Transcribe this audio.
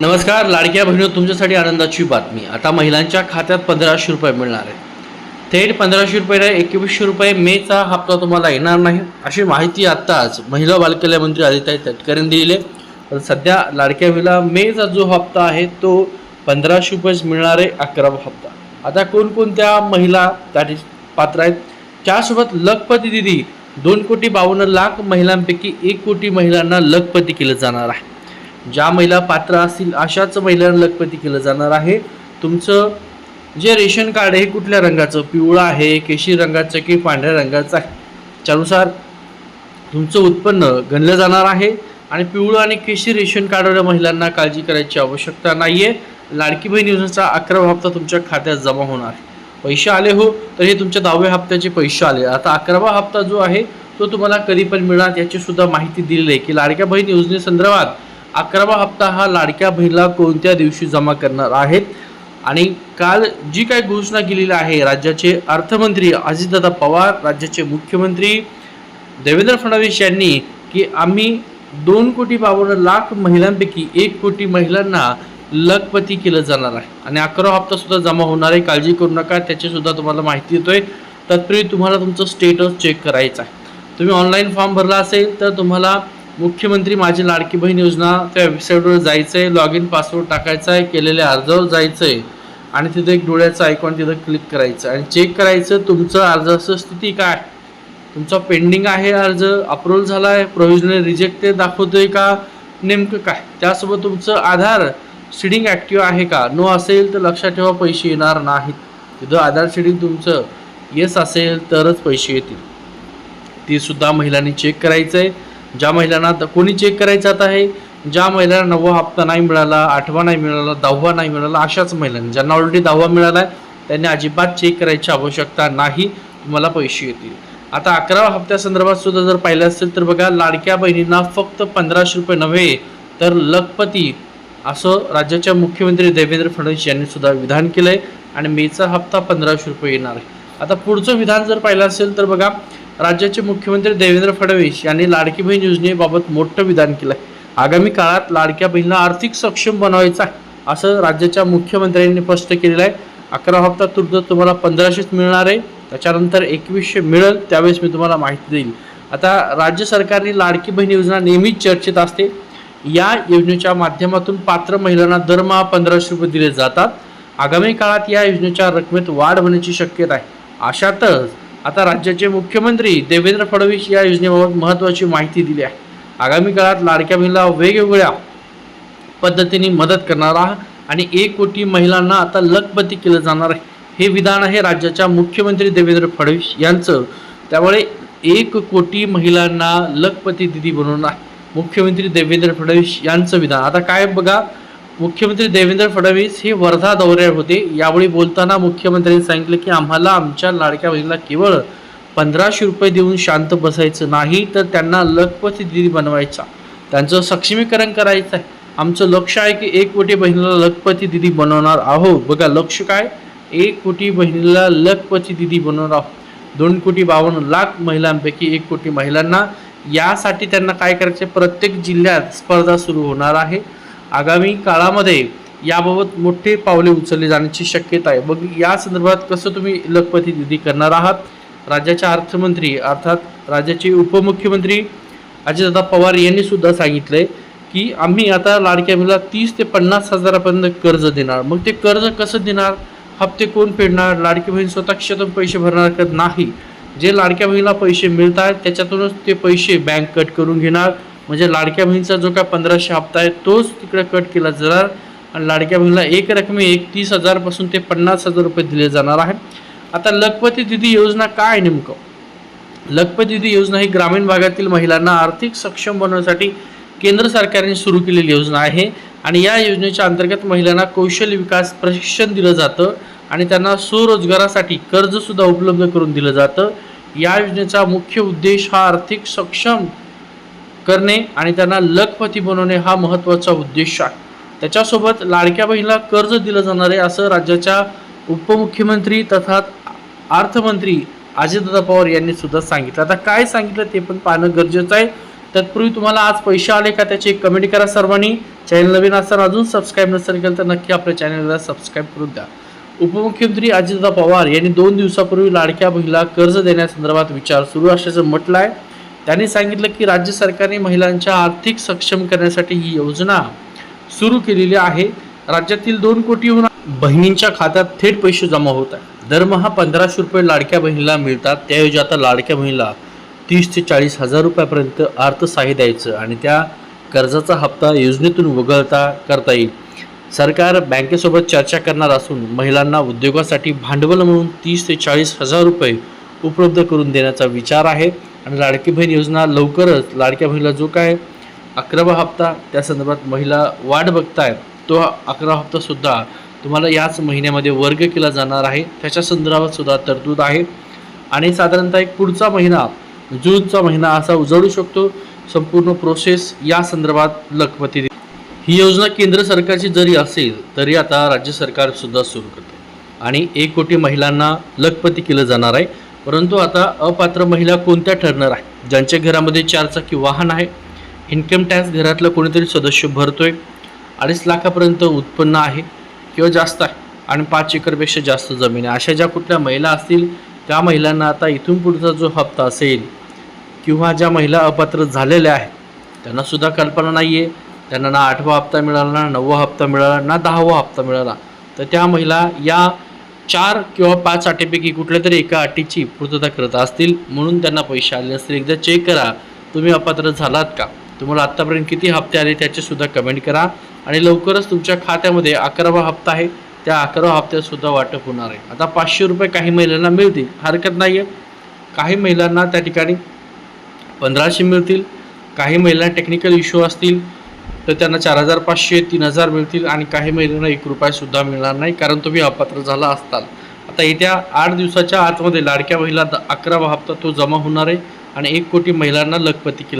नमस्कार लाडक्या बहिणी तुमच्यासाठी आनंदाची बातमी. आता महिलांच्या खात्यात पंधराशे रुपये मिळणार आहे थेट पंधराशे रुपये नाही एकवीसशे रुपये मेचा हप्ता तुम्हाला येणार नाही अशी माहिती आत्ताच महिला बालकल्याण मंत्री आदिताई तटकरेंनी दिली आहे. पण सध्या लाडक्या बहिणीला मेचा जो हप्ता आहे तो पंधराशे रुपयेच मिळणार आहे अकरावा हप्ता. आता कोणकोणत्या महिला त्यासाठी पात्र आहेत? त्यासोबत लखपती दिदी दोन कोटी बावन्न लाख महिलांपैकी एक कोटी महिलांना लखपती केलं जाणार आहे. ज्या महिला पात्र असतील अशाच महिलांना लखपती केलं जाणार आहे. तुमचं जे रेशन कार्ड आहे कुठल्या रंगाचं? पिवळं आहे केशरी रंगाचं की पांढऱ्या रंगाचं आहे? त्यानुसार तुमचं उत्पन्न गणलं जाणार आहे आणि पिवळं आणि केशरी रेशन कार्डवाल्या महिलांना काळजी करायची आवश्यकता नाही आहे लाडकी बहीण योजनेचा अकरावा हप्ता तुमच्या खात्यात जमा होणार. आहे पैसे आले हो तर हे तुमच्या दहाव्या हप्त्याचे पैसे आले. आता अकरावा हप्ता जो आहे तो तुम्हाला कधी पण मिळणार याची सुद्धा माहिती दिलेली आहे की लाडक्या बहीण योजनेसंदर्भात अकरावा हप्ता हा लाडक्या बहिणीला कोणत्या दिवशी जमा करणार आहेत? आणि काल जी काय घोषणा केलेली आहे राज्याचे अर्थमंत्री अजितदादा पवार राज्याचे मुख्यमंत्री देवेंद्र फडणवीस यांनी की आम्ही दोन कोटी बावन्न लाख महिलांपैकी एक कोटी महिलांना लखपती केलं जाणार आहे. आणि अकरा हप्ता सुद्धा जमा होणार आहे. काळजी करू नका त्याची सुद्धा तुम्हाला माहिती येतोय. तत्पूर्वी तुम्हाला तुमचं स्टेटस चेक करायचं आहे. तुम्ही ऑनलाईन फॉर्म भरला असेल तर तुम्हाला मुख्यमंत्री माझी लाडकी बहीण योजना त्या वेबसाईटवर जायचं आहे लॉग इन पासवर्ड टाकायचा आहे केलेल्या अर्जावर जायचं आहे आणि तिथे एक डोळ्याचं आयकॉन तिथं क्लिक करायचं. आणि चेक करायचं तुमचं अर्जाचं स्थिती काय? तुमचा पेंडिंग आहे अर्ज अप्रूव्हल झाला आहे प्रोव्हिजनल रिजेक्टेड दाखवतोय का? नेमकं काय? त्यासोबत तुमचं आधार सिडिंग ॲक्टिव्ह आहे का? नो असेल तर लक्षात ठेवा पैसे येणार नाहीत. तिथं आधार सिडिंग तुमचं येस असेल तरच पैसे येतील. तीसुद्धा महिलांनी चेक करायचं आहे ज्या महिलांना कोणी चेक करायचं आता आहे ज्या महिलांना नववा हप्ता नाही मिळाला आठवा नाही मिळाला दहावा नाही मिळाला अशाच महिलांनी ज्यांना ऑलरेडी दहावा मिळाला आहे त्यांनी अजिबात चेक करायची आवश्यकता नाही. तुम्हाला पैसे येतील. आता अकरावा हप्त्यासंदर्भात सुद्धा जर पाहिलं असेल तर बघा लाडक्या बहिणींना फक्त पंधराशे रुपये नव्हे तर लखपती असं राज्याच्या मुख्यमंत्री देवेंद्र फडणवीस यांनी सुद्धा विधान आहे आणि मेचा हप्ता पंधराशे रुपये येणार आहे. आता पुढचं विधान जर पाहिलं असेल तर बघा राज्याचे मुख्यमंत्री देवेंद्र फडणवीस यांनी लाडकी बहीण योजनेबाबत मोठं विधान केलं आहे आगामी काळात लाडक्या बहिणीला आर्थिक सक्षम बनवायचं आहे असं राज्याच्या मुख्यमंत्र्यांनी स्पष्ट केलेलं आहे. अकरा हप्ता तुर्त तुम्हाला पंधराशेच मिळणार आहे. त्याच्यानंतर एकवीसशे मिळेल त्यावेळेस मी तुम्हाला माहिती देईल. आता राज्य सरकारने लाडकी बहीण योजना नेहमीच चर्चेत असते. या योजनेच्या माध्यमातून पात्र महिलांना दरमहा पंधराशे रुपये दिले जातात. आगामी काळात या योजनेच्या रकमेत वाढ होण्याची शक्यता आहे. अशातच आता राज्याचे मुख्यमंत्री देवेंद्र फडणवीस या योजनेबाबत महत्त्वाची माहिती दिली आहे. आगामी काळात लाडक्या महिला वेगवेगळ्या पद्धतीने मदत करणारा आणि एक कोटी महिलांना आता लखपती केलं जाणार आहे. हे विधान आहे राज्याच्या मुख्यमंत्री देवेंद्र फडणवीस यांचं. त्यामुळे एक कोटी महिलांना लखपती दिदी बनवणार मुख्यमंत्री देवेंद्र फडणवीस यांचं विधान. आता काय बघा मुख्यमंत्री देवेंद्र फडणवीस हे वर्धा दौऱ्यावर होते. यावेळी बोलताना मुख्यमंत्र्यांनी सांगितलं की आम्हाला आमच्या लाडक्या बहिणीला केवळ पंधराशे रुपये देऊन शांत बसायचं नाही तर त्यांना लखपती दिदी बनवायचा. त्यांचं सक्षमीकरण करायचं आहे. आमचं लक्ष आहे की एक कोटी बहिणीला लखपती दिदी बनवणार आहोत. बघा लक्ष काय? एक कोटी बहिणीला लखपती दिदी बनवणार आहोत. दोन कोटी बावन्न लाख महिलांपैकी एक कोटी महिलांना यासाठी त्यांना काय करायचे प्रत्येक जिल्ह्यात स्पर्धा सुरू होणार आहे. आगामी काळामध्ये याबाबत मोठे पावले उचलले जाण्याची शक्यता आहे. मग या संदर्भात कसं तुम्ही लखपती निधी करणार आहात? राज्याच्या अर्थमंत्री अर्थात राज्याचे उपमुख्यमंत्री अजितदादा पवार यांनी सुद्धा सांगितलंय की आम्ही आता लाडक्या मुला तीस ते पन्नास हजारापर्यंत कर्ज देणार. मग ते कर्ज कसं देणार? हप्ते कोण फेडणार? लाडकी बहीण स्वतः खिशातून पैसे भरणार का नाही? जे लाडक्या बहिणीला पैसे मिळत आहेत त्याच्यातूनच ते पैसे बँक कट करून घेणार. म्हणजे लाडक्या बहिणीचा जो काय पंधराशे हप्ता आहे तोच तिकडे कट केला जाणार आणि लाडक्या बहिणीला एक रकमे एकतीस हजारपासून ते पन्नास हजार रुपये दिले जाणार आहे आता लखपती दिदी योजना काय आहे नेमकं? लखपती दिदी योजना ही ग्रामीण भागातील महिलांना आर्थिक सक्षम बनवण्यासाठी केंद्र सरकारने सुरू केलेली योजना आहे. आणि या योजनेच्या अंतर्गत महिलांना कौशल्य विकास प्रशिक्षण दिलं जातं आणि त्यांना स्वरोजगारासाठी कर्जसुद्धा उपलब्ध करून दिलं जातं. या योजनेचा मुख्य उद्देश हा आर्थिक सक्षम करणे आणि त्यांना लखपती बनवणे हा महत्त्वाचा उद्देश आहे. त्याच्यासोबत लाडक्या बहिणीला कर्ज दिलं जाणार आहे असं राज्याच्या उपमुख्यमंत्री तथा अर्थमंत्री अजितदादा पवार यांनी सुद्धा सांगितलं. आता काय सांगितलं ते पण पाहणं गरजेचं आहे. तत्पूर्वी तुम्हाला आज पैसे आले का त्याची एक कमेंट करा सर्वांनी. चॅनल नवीन असताना अजून सबस्क्राईब नसेल केलं तर नक्की आपल्या चॅनलला सबस्क्राईब करून द्या. उपमुख्यमंत्री अजितदादा पवार यांनी दोन दिवसापूर्वी लाडक्या बहिणीला कर्ज देण्यासंदर्भात विचार सुरू असल्याचं म्हटलं आहे त्यांनी सांगितलं की राज्य सरकारने महिलांच्या आर्थिक सक्षम करण्यासाठी ही योजना सुरू केलेली आहे. राज्यातील दोन कोटीहून बहिणींच्या खात्यात थेट पैसे जमा होत आहे दरमहा पंधराशे रुपये लाडक्या बहिणीला मिळतात. त्याऐवजी आता लाडक्या बहिणीला तीस ते चाळीस हजार रुपयापर्यंत अर्थसहाय्य द्यायचं आणि त्या कर्जाचा हप्ता योजनेतून वगळता करता येईल. सरकार बँकेसोबत चर्चा करणार असून महिलांना उद्योगासाठी भांडवल म्हणून तीस ते चाळीस हजार रुपये उपलब्ध करून देण्याचा विचार आहे. आणि लाडकी बहीण योजना लवकरच लाडक्या बहिणीला जो काय अकरावा हप्ता त्या संदर्भात महिला वाट बघतायत तो अकरावा हप्तासुद्धा तुम्हाला याच महिन्यामध्ये वर्ग केला जाणार आहे. त्याच्या संदर्भात सुद्धा तरतूद आहे. आणि साधारणतः एक पुढचा महिना जूनचा महिना असा उजळू शकतो. संपूर्ण प्रोसेस या संदर्भात लखपती दे- ही योजना केंद्र सरकारची जरी असेल तरी आता राज्य सरकारसुद्धा सुरू करते. आणि एक कोटी महिलांना लखपती केलं जाणार आहे. परंतु आता अपात्र महिला कोणत्या ठरणार आहे ज्यांच्या घरामध्ये चारचाकी वाहन आहे इन्कम टॅक्स घरातलं कोणीतरी सदस्य भरतोय अडीच लाखापर्यंत उत्पन्न आहे किंवा जास्त आहे आणि पाच एकरपेक्षा जास्त जमीन आहे. अशा ज्या कुठल्या महिला असतील त्या महिलांना आता इथून पुढचा जो हप्ता असेल किंवा ज्या महिला अपात्र झालेल्या आहेत त्यांनासुद्धा कल्पना नाही आहे त्यांना ना आठवा हप्ता मिळाला ना नववा हप्ता मिळाला ना दहावा हप्ता मिळाला. तर त्या महिला या चार किंवा पाच अटीपैकी कुठल्या तरी एका अटीची पूर्तता करत असतील म्हणून त्यांना पैसे आले असतील. एकदा चेक करा. तुम्ही अपात्र झालात का? तुम्हाला आत्तापर्यंत किती हप्ते आले त्याचेसुद्धा कमेंट करा. आणि लवकरच तुमच्या खात्यामध्ये अकरावा हप्ता आहे. त्या अकरावा हप्त्यातसुद्धा वाटप होणार आहे. आता पाचशे रुपये काही महिलांना मिळतील. हरकत नाही आहे काही महिलांना त्या ठिकाणी पंधराशे मिळतील. काही महिला टेक्निकल इश्यू असतील. तर त्यांना चार हजार पाचशे तीन हजार मिळतील आणि काही महिलांना एक रुपयासुद्धा मिळणार नाही कारण तुम्ही अपात्र झाला असताल. आता येत्या आठ दिवसाच्या आतमध्ये लाडक्या महिला अकरावा हप्ता तो जमा होणार आहे आणि एक कोटी महिलांना लखपती केला